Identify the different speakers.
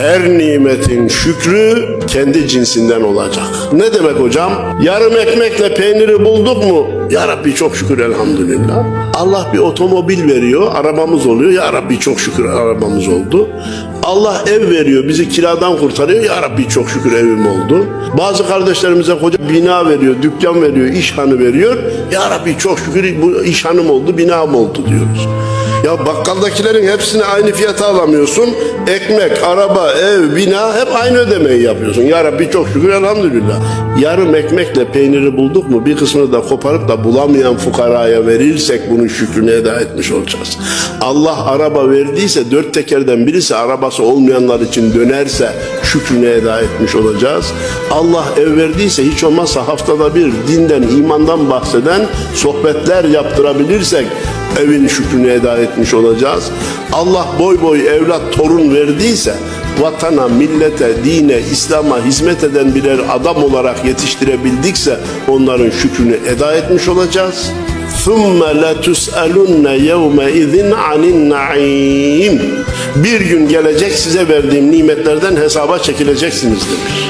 Speaker 1: Her nimetin şükrü kendi cinsinden olacak. Ne demek hocam? Yarım ekmekle peyniri bulduk mu? Ya Rabbi çok şükür elhamdülillah. Allah bir otomobil veriyor, arabamız oluyor. Ya Rabbi çok şükür arabamız oldu. Allah ev veriyor, bizi kiradan kurtarıyor. Ya Rabbi çok şükür evim oldu. Bazı kardeşlerimize koca bina veriyor, dükkan veriyor, iş hanı veriyor. Ya Rabbi çok şükür bu iş hanım oldu, binam oldu diyoruz. Ya bakkaldakilerin hepsini aynı fiyata alamıyorsun. Ekmek, araba, ev, bina hep aynı ödemeyi yapıyorsun. Ya Rabbi çok şükür elhamdülillah. Yarım ekmekle peyniri bulduk mu bir kısmını da koparıp da bulamayan fukaraya verirsek bunun şükrünü eda etmiş olacağız. Allah araba verdiyse dört tekerden birisi arabası olmayanlar için dönerse şükrünü eda etmiş olacağız. Allah ev verdiyse hiç olmazsa haftada bir dinden, imandan bahseden sohbetler yaptırabilirsek evin şükrünü eda etmiş olacağız. Allah boy boy evlat torun verdiyse vatana, millete, dine, İslam'a hizmet eden birer adam olarak yetiştirebildikse onların şükrünü eda etmiş olacağız. ثُمَّ لَتُسْأَلُنَّ يَوْمَئِذٍ عَنِ النَّعِيمِ bir gün gelecek size verdiğim nimetlerden hesaba çekileceksiniz demiş.